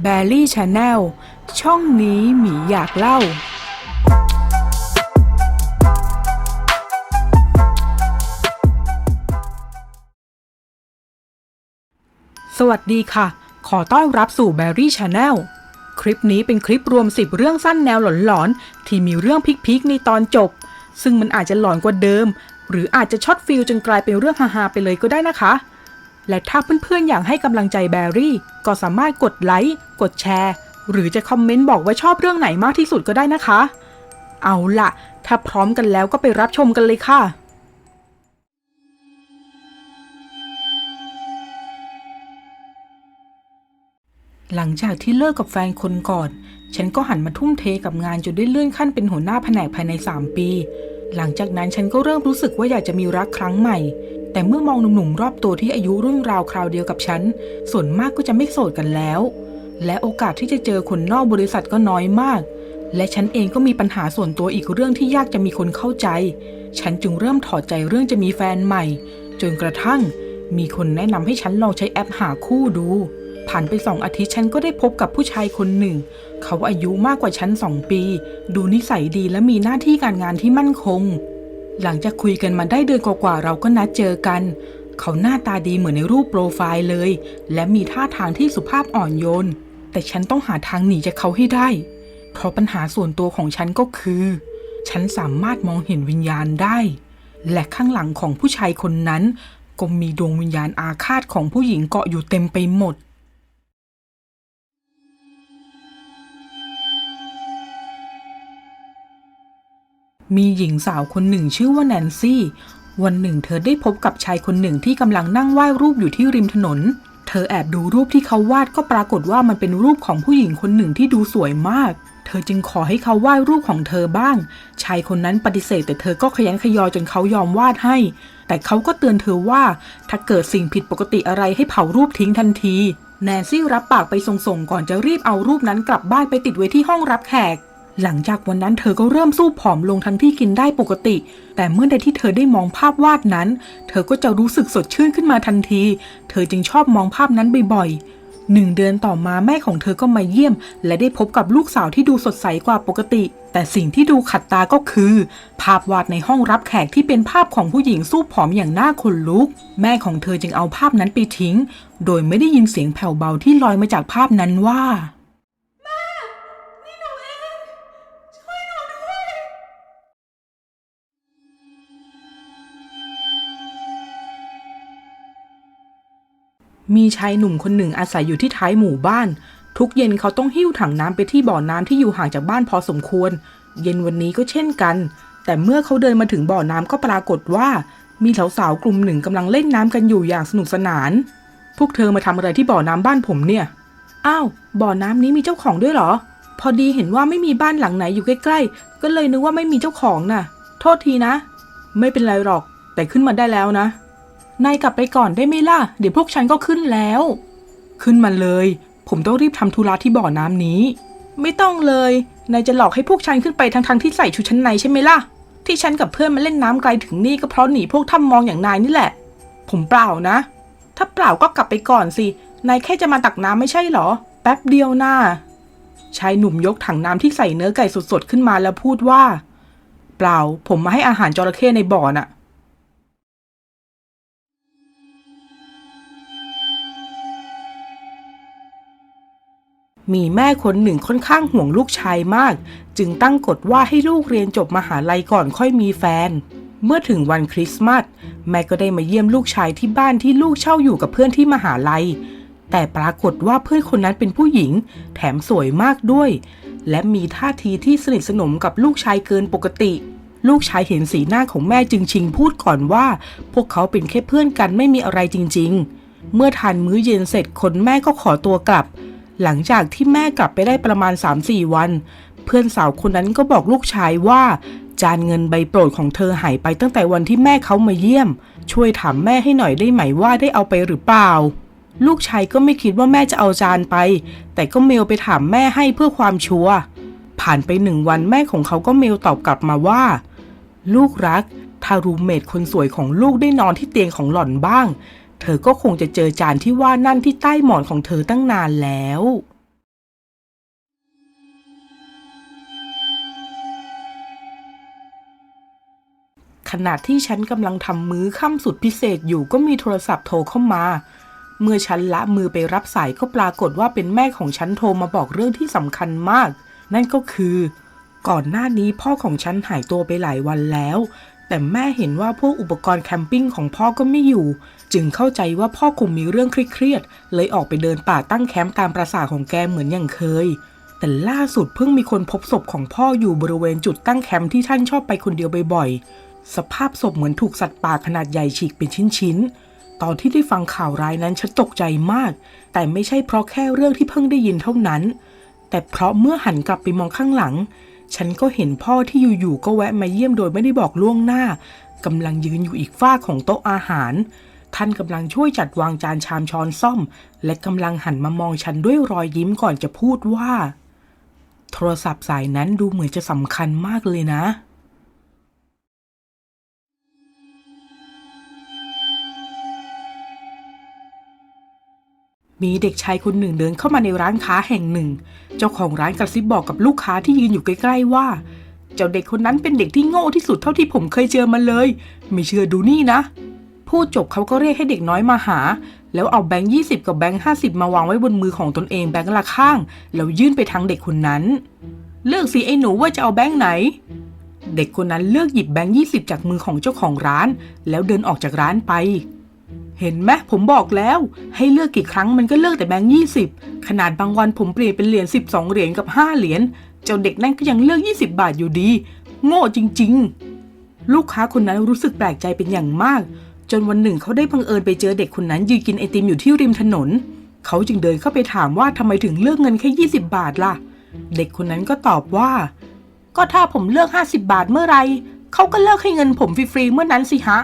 แบลลี่ชาแนลช่องนี้หมีอยากเล่า สวัสดีค่ะ ขอต้อนรับสู่ b บ r รี่ชาแนลคลิปนี้เป็นคลิปรวม 10 เรื่องสั้นแนวหลอนๆ ที่มีเรื่องพิกๆ ในตอนจบ ซึ่งมันอาจจะหลอนกว่าเดิม หรืออาจจะช็อตฟิลจนกลายเป็นเรื่องฮาๆไปเลยก็ได้นะคะ และถ้าเพื่อนๆอยากให้กำลังใจแบรี่ ก็สามารถกดไลค์ กดแชร์ หรือจะคอมเมนต์บอกว่าชอบเรื่องไหนมากที่สุดก็ได้นะคะ เอาล่ะ ถ้าพร้อมกันแล้วก็ไปรับชมกันเลยค่ะ หลังจากที่เลิกกับแฟนคนก่อน ฉันก็หันมาทุ่มเทกับงานจนได้เลื่อนขั้นเป็นหัวหน้าแผนกภายใน 3 ปี หลังจากนั้นฉันก็เริ่มรู้สึกว่าอยากจะมีรักครั้งใหม่ แต่เมื่อมองหนุ่มๆรอบตัวที่อายุรุ่นราวคราวเดียวกับฉัน ส่วนมากก็จะไม่โสดกันแล้ว และโอกาสที่จะเจอคนนอกบริษัทก็น้อยมาก และฉันเองก็มีปัญหาส่วนตัวอีกเรื่องที่ยากจะมีคนเข้าใจ ฉันจึงเริ่มถอดใจเรื่องจะมีแฟนใหม่ จนกระทั่ง มีคนแนะนำให้ฉันลองใช้แอปหาคู่ดู ผ่านไปสองอาทิตย์ฉันก็ได้พบกับผู้ชายคนหนึ่ง เขาอายุมากกว่าฉันสองปี ดูนิสัยดีและมีหน้าที่การงานที่มั่นคง หลังจากคุยกันมาได้เดือนกว่าๆเราก็นัดเจอกัน เขาหน้าตาดีเหมือนในรูปโปรไฟล์เลย และมีท่าทางที่สุภาพอ่อนโยน แต่ฉันต้องหาทางหนีจากเขาให้ได้ เพราะปัญหาส่วนตัวของฉันก็คือ ฉันสามารถมองเห็นวิญญาณได้ และข้างหลังของผู้ชายคนนั้น ก็มีดวงวิญญาณอาฆาตของผู้หญิงเกาะอยู่เต็มไปหมด มีหญิงสาวคนหนึ่งชื่อว่าแนนซี่ วันหนึ่งเธอได้พบกับชายคนหนึ่งที่กำลังนั่งวาดรูปอยู่ที่ริมถนน เธอแอบดูรูปที่เขาวาดก็ปรากฏว่ามันเป็นรูปของผู้หญิงคนหนึ่งที่ดูสวยมาก เธอจึงขอให้เขาวาดรูปของเธอบ้าง ชายคนนั้นปฏิเสธ แต่เธอก็ขยันขยอจนเขายอมวาดให้ แต่เขาก็เตือนเธอว่าถ้าเกิดสิ่งผิดปกติอะไรให้เผารูปทิ้งทันที แนนซี่รับปากไปส่งๆก่อนจะรีบเอารูปนั้นกลับบ้านไปติดไว้ที่ห้องรับแขก หลังจากวันนั้นเธอก็เริ่มสู้ผอมลงทั้งที่กินได้ปกติ แต่เมื่อใดที่เธอได้มองภาพวาดนั้น เธอก็จะรู้สึกสดชื่นขึ้นมาทันที เธอจึงชอบมองภาพนั้นบ่อยๆหนึ่งเดือนต่อมาแม่ของเธอก็มาเยี่ยม และได้พบกับลูกสาวที่ดูสดใสกว่าปกติ แต่สิ่งที่ดูขัดตาก็คือ ภาพวาดในห้องรับแขกที่เป็นภาพของผู้หญิงสู้ผอมอย่างน่าขนลุก แม่ของเธอจึงเอาภาพนั้นไปทิ้ง โดยไม่ได้ยินเสียงแผ่วเบาที่ลอยมาจากภาพนั้นว่า มีชายหนุ่มคนหนึ่งอาศัยอยู่ที่ท้ายหมู่บ้าน ทุกเย็นเขาต้องหิ้วถังน้ำไปที่บ่อน้ำที่อยู่ห่างจากบ้านพอสมควร เย็นวันนี้ก็เช่นกัน แต่เมื่อเขาเดินมาถึงบ่อน้ำก็ปรากฏว่า มีสาวๆกลุ่มหนึ่งกำลังเล่นน้ำกันอยู่อย่างสนุกสนาน พวกเธอมาทำอะไรที่บ่อน้ำบ้านผมเนี่ย อ้าว บ่อน้ำนี้มีเจ้าของด้วยเหรอ พอดีเห็นว่าไม่มีบ้านหลังไหนอยู่ใกล้ๆ ก็เลยนึกว่าไม่มีเจ้าของน่ะ โทษทีนะ ไม่เป็นไรหรอก แต่ขึ้นมาได้แล้วนะ นายกลับไปก่อนได้ไหมล่ะ เดี๋ยวพวกฉันก็ขึ้นแล้ว ขึ้นมาเลย ผมต้องรีบทำธุระที่บ่อน้ำนี้ ไม่ต้องเลย นายจะหลอกให้พวกฉันขึ้นไปทั้งๆที่ใส่ชุดชั้นในใช่ไหมล่ะ ที่ฉันกับเพื่อนมาเล่นน้ำไกลถึงนี่ก็เพราะหนีพวกถ้ำมองอย่างนายนี่แหละ ผมเปล่านะ ถ้าเปล่าก็กลับไปก่อนสิ นายแค่จะมาตักน้ำไม่ใช่เหรอ แป๊บเดียวน่าชายหนุ่มยกถังน้ำที่ใส่เนื้อไก่สดๆขึ้นมาแล้วพูดว่า เปล่า ผมมาให้อาหารจระเข้ในบ่อน่ะ มีแม่คนหนึ่งค่อนข้างห่วงลูกชายมาก จึงตั้งกฎว่าให้ลูกเรียนจบมหาลัยก่อนค่อยมีแฟน เมื่อถึงวันคริสต์มาสแม่ก็ได้มาเยี่ยมลูกชายที่บ้านที่ลูกเช่าอยู่กับเพื่อนที่มหาลัย แต่ปรากฏว่าเพื่อนคนนั้นเป็นผู้หญิง แถมสวยมากด้วย และมีท่าทีที่สนิทสนมกับลูกชายเกินปกติ ลูกชายเห็นสีหน้าของแม่จึงชิงพูดก่อนว่า พวกเขาเป็นแค่เพื่อนกันไม่มีอะไรจริง ๆ เมื่อทานมื้อเย็นเสร็จคนแม่ก็ขอตัวกลับ หลังจากที่แม่กลับไปได้ประมาณ 3-4 วัน เพื่อนสาวคนนั้นก็บอกลูกชายว่า จานเงินใบโปรดของเธอหายไปตั้งแต่วันที่แม่เขามาเยี่ยม ช่วยถามแม่ให้หน่อยได้ไหมว่าได้เอาไปหรือเปล่า ลูกชายก็ไม่คิดว่าแม่จะเอาจานไป แต่ก็เมลไปถามแม่ให้เพื่อความชัวร์ผ่านไปหนึ่งวันแม่ของเขาก็เมลตอบกลับมาว่า ลูกรักถ้ารูเมทคนสวยของลูกได้นอนที่เตียงของหล่อนบ้าง เธอก็คงจะเจอจานที่ว่านั่นที่ใต้หมอนของเธอตั้งนานแล้วขณะที่ฉันกำลังทำมื้ข้ามสุดพิเศษอยู่ก็มีโทรศัพท์โทรเข้ามา เมื่อฉันละมือไปรับสายก็ปรากฏว่าเป็นแม่ของฉันโทรมาบอกเรื่องที่สำคัญมาก นั่นก็คือ ก่อนหน้านี้พ่อของฉันหายตัวไปหลายวันแล้ว แต่แม่เห็นว่าพวกอุปกรณ์แคมปิ้งของพ่อก็ไม่อยู่ จึงเข้าใจว่าพ่อคงมีเรื่องเครียดๆเลยออกไปเดินป่าตั้งแคมป์ตามประสาของแกเหมือนอย่างเคย แต่ล่าสุดเพิ่งมีคนพบศพของพ่ออยู่บริเวณจุดตั้งแคมป์ที่ท่านชอบไปคนเดียวบ่อยๆ สภาพศพเหมือนถูกสัตว์ป่าขนาดใหญ่ฉีกเป็นชิ้นๆ ตอนที่ได้ฟังข่าวร้ายนั้นฉันตกใจมาก แต่ไม่ใช่เพราะแค่เรื่องที่เพิ่งได้ยินเท่านั้น แต่เพราะเมื่อหันกลับไปมองข้างหลัง ฉันก็เห็นพ่อที่อยู่ๆก็แวะมาเยี่ยมโดยไม่ได้บอกล่วงหน้ากำลังยืนอยู่อีกฝ้าของโต๊ะอาหาร ท่านกำลังช่วยจัดวางจานชามช้อนซ่อม และกำลังหันมามองฉันด้วยรอยยิ้มก่อนจะพูดว่า โทรศัพท์สายนั้นดูเหมือนจะสำคัญมากเลยนะ มีเด็กชายคนหนึ่งเดินเข้ามาในร้านค้าแห่งหนึ่ง เจ้าของร้านกระซิบบอกกับลูกค้าที่ยืนอยู่ใกล้ๆว่า เจ้าเด็กคนนั้นเป็นเด็กที่โง่ที่สุดเท่าที่ผมเคยเจอมาเลย ไม่เชื่อดูนี่นะ พูดจบเขาก็เรียกให้เด็กน้อยมาหา แล้วเอาแบงค์ยี่สิบกับแบงค์ห้าสิบมาวางไว้บนมือของตนเองแบงค์ละข้าง แล้วยื่นไปทางเด็กคนนั้น เลือกสิไอ้หนูว่าจะเอาแบงค์ไหน เด็กคนนั้นเลือกหยิบแบงค์ยี่สิบจากมือของเจ้าของร้าน แล้วเดินออกจากร้านไป เห็นไหมผมบอกแล้ว ให้เลือกกี่ครั้งมันก็เลือกแต่แบงค์ยี่สิบขนาดบางวันผมเปลี่ยนเป็นเหรียญสิบสองเหรียญกับห้าเหรียญเจ้าเด็กนั่นก็ยังเลือกยี่สิบบาทอยู่ดี โง่จริง ๆ ลูกค้าคนนั้นรู้สึกแปลกใจเป็นอย่างมาก จนวันหนึ่งเขาได้บังเอิญไปเจอเด็กคนนั้นยืนกินไอติมอยู่ที่ริมถนน เขาจึงเดินเข้าไปถามว่าทำไมถึงเลือกเงินแค่ 20 บาทล่ะ เด็กคนนั้นก็ตอบว่า ก็ถ้าผมเลือก 50 บาทเมื่อไหรเขาก็เลิกให้เงินผมฟรีๆเมื่อนั้นสิฮะ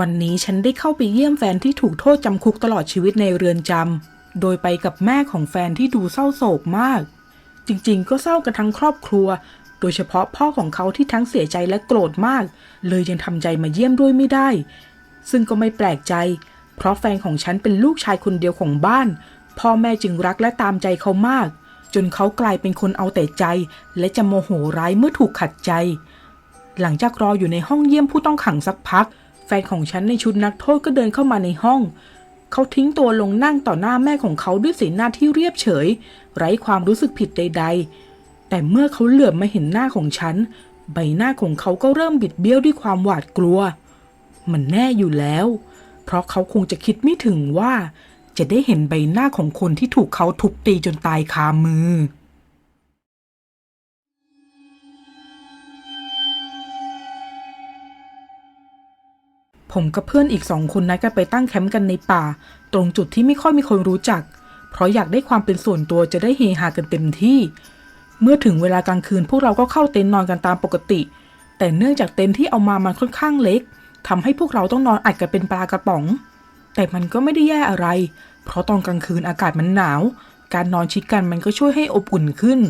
วันนี้ฉันได้เข้าไปเยี่ยมแฟนที่ถูกโทษจำคุกตลอดชีวิตในเรือนจำ โดยไปกับแม่ของแฟนที่ดูเศร้าโศกมาก จริงๆ ก็เศร้ากันทั้งครอบครัว โดยเฉพาะพ่อของเขาที่ทั้งเสียใจและโกรธมาก เลยยังทำใจมาเยี่ยมด้วยไม่ได้ ซึ่งก็ไม่แปลกใจ เพราะแฟนของฉันเป็นลูกชายคนเดียวของบ้าน พ่อแม่จึงรักและตามใจเขามาก จนเขากลายเป็นคนเอาแต่ใจ และจะโมโหร้ายเมื่อถูกขัดใจ หลังจากรออยู่ในห้องเยี่ยมผู้ต้องขังสักพัก นของฉันในชุดนักโทษก็เดินเข้ามาในห้อง เขาทิ้งตัวลงนั่งต่อหน้าแม่ของเขาด้วยสีหน้าที่เรียบเฉย ไร้ความรู้สึกผิดใด ๆ แต่เมื่อเขาเหลือบมาเห็นหน้าของฉัน ใบหน้าของเขาก็เริ่มบิดเบี้ยวด้วยความหวาดกลัว มันแน่อยู่แล้ว เพราะเขาคงจะคิดไม่ถึงว่า จะได้เห็นใบหน้าของคนที่ถูกเขาทุบตีจนตายคามือ ผมกับเพื่อนอีกสองคนนัดกันไปตั้งแคมป์กันในป่า ตรงจุดที่ไม่ค่อยมีคนรู้จัก เพราะอยากได้ความเป็นส่วนตัวจะได้เฮฮากันเต็มที่ เมื่อถึงเวลากลางคืนพวกเราก็เข้าเต็นท์นอนกันตามปกติ แต่เนื่องจากเต็นท์ที่เอามามันค่อนข้างเล็กทำให้พวกเราต้องนอนอัดกันเป็นปลากระป๋อง แต่มันก็ไม่ได้แย่อะไร เพราะตอนกลางคืนอากาศมันหนาว การนอนชิดกันมันก็ช่วยให้อบอุ่นขึ้น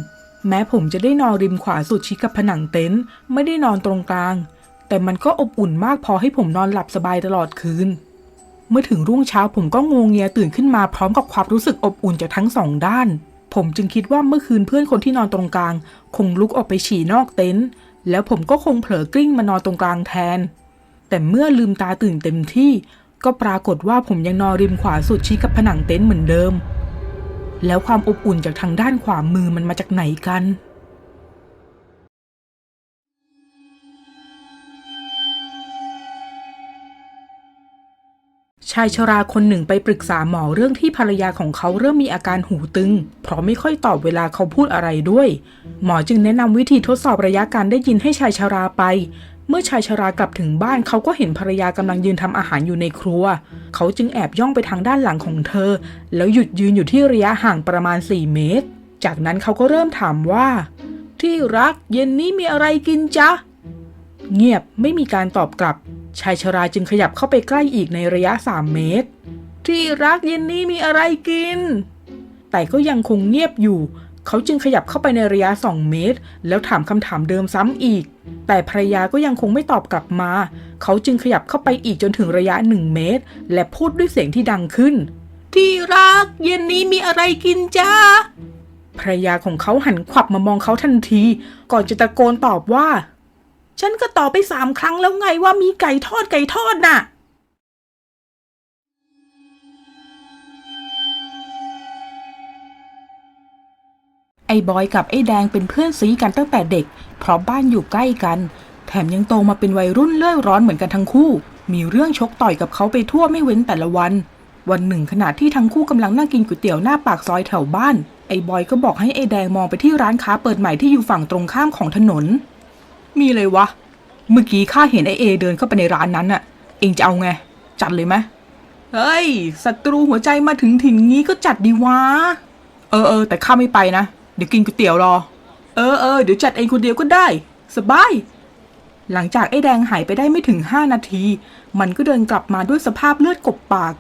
แม้ผมจะได้นอนริมขวาสุดชิดกับผนังเต็นท์ไม่ได้นอนตรงกลาง แต่มันก็อบอุ่นมากพอให้ผมนอนหลับสบายตลอดคืน เมื่อถึงรุ่งเช้าผมก็งงเงียตื่นขึ้นมาพร้อมกับความรู้สึกอบอุ่นจากทั้งสองด้าน ผมจึงคิดว่าเมื่อคืนเพื่อนคนที่นอนตรงกลาง คงลุกออกไปฉี่นอกเต็นท์แล้วผมก็คงเผลอกลิ้งมานอนตรงกลางแทน แต่เมื่อลืมตาตื่นเต็มที่ ก็ปรากฏว่าผมยังนอนริมขวาสุดชิดกับผนังเต็นท์เหมือนเดิม แล้วความอบอุ่นจากทางด้านขวามือมันมาจากไหนกัน ชายชราคนหนึ่งไปปรึกษาหมอเรื่องที่ภรรยาของเขาเริ่มมีอาการหูตึง เพราะไม่ค่อยตอบเวลาเขาพูดอะไรด้วย หมอจึงแนะนำวิธีทดสอบระยะการได้ยินให้ชายชราไป เมื่อชายชรากลับถึงบ้านเขาก็เห็นภรรยากำลังยืนทำอาหารอยู่ในครัว เขาจึงแอบย่องไปทางด้านหลังของเธอ แล้วหยุดยืนอยู่ที่ระยะห่างประมาณ 4 เมตร จากนั้นเขาก็เริ่มถามว่า ที่รักเย็นนี้มีอะไรกินจ๊ะเงียบไม่มีการตอบกลับ ชายชราจึงขยับเข้าไปใกล้อีกในระยะ3เมตร ที่รักเย็นนี้มีอะไรกิน แต่ก็ยังคงเงียบอยู่ เขาจึงขยับเข้าไปในระยะ2เมตร แล้วถามคำถามเดิมซ้ำอีก แต่ภรรยาก็ยังคงไม่ตอบกลับมา เขาจึงขยับเข้าไปอีกจนถึงระยะ1เมตร และพูดด้วยเสียงที่ดังขึ้น ที่รักเย็นนี้มีอะไรกินจ้าภรรยาของเขาหันขวับมามองเขาทันที ก่อนจะตะโกนตอบว่า ฉันก็ตอบไปสามครั้งแล้วไงว่ามีไก่ทอดไก่ทอดน่ะ ไอ้บอยกับไอ้แดงเป็นเพื่อนซีกันตั้งแต่เด็ก เพราะบ้านอยู่ใกล้กัน แถมยังโตมาเป็นวัยรุ่นเลื่อยร้อนเหมือนกันทั้งคู่ มีเรื่องชกต่อยกับเขาไปทั่วไม่เว้นแต่ละวัน วันหนึ่งขณะที่ทั้งคู่กำลังนั่งกินก๋วยเตี๋ยวหน้าปากซอยแถวบ้าน ไอ้บอยก็บอกให้ไอ้แดงมองไปที่ร้านค้าเปิดใหม่ที่อยู่ฝั่งตรงข้ามของถนน มีเลยวะ เมื่อกี้ข้าเห็นไอเอเดินเข้าไปในร้านนั้นน่ะ เองจะเอาไง จัดเลยไหมเฮ้ยศัตรูหัวใจมาถึงถิ่นงี้ก็จัดดีวะ เออเออแต่ข้าไม่ไปนะ เดี๋ยวกินก๋วยเตี๋ยวรอ เออเออเดี๋ยวจัดเองคนเดียวก็ได้ สบาย หลังจากไอ้แดงหายไปได้ไม่ถึงห้านาที มันก็เดินกลับมาด้วยสภาพเลือดกบปาก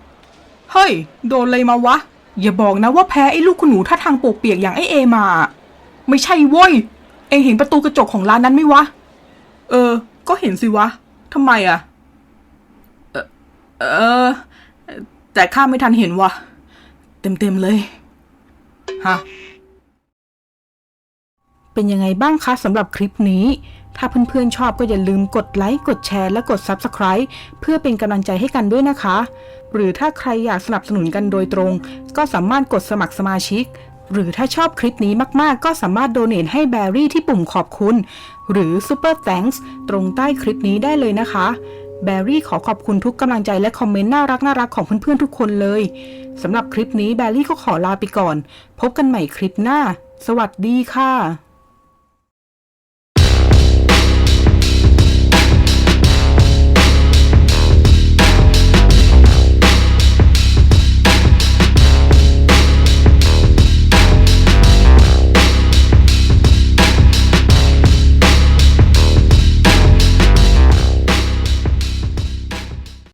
เฮ้ย โดนเลยมาวะ อย่าบอกนะว่าแพ้ไอ้ลูกคุณหนูท่าทางโปกเปียกอย่างไอ้เอมา ไม่ใช่เว้ย เองเห็นประตูกระจกของร้านนั้นไหมวะ เออ ก็เห็นสิวะทำไมอะเออเออ แต่ข้าไม่ทันเห็นวะเต็มๆเลยฮะเป็นยังไงบ้างคะสำหรับคลิปนี้ ถ้าเพื่อนๆชอบก็อย่าลืมกดไลค์ กดแชร์ และกด Subscribe เพื่อเป็นกำลังใจให้กันด้วยนะคะ หรือถ้าใครอยากสนับสนุนกันโดยตรง ก็สามารถกดสมัครสมาชิก หรือถ้าชอบคลิปนี้มากๆ ก็สามารถโดเนทให้แบรี่ที่ปุ่มขอบคุณ หรือ Super Thanks ตรงใต้คลิปนี้ได้เลยนะคะ แบรี่ขอขอบคุณทุกกำลังใจและคอมเมนต์น่ารักน่ารักของเพื่อนๆทุกคนเลยสำหรับคลิปนี้แบรี่ก็ขอลาไปก่อน พบกันใหม่คลิปหน้า สวัสดีค่ะ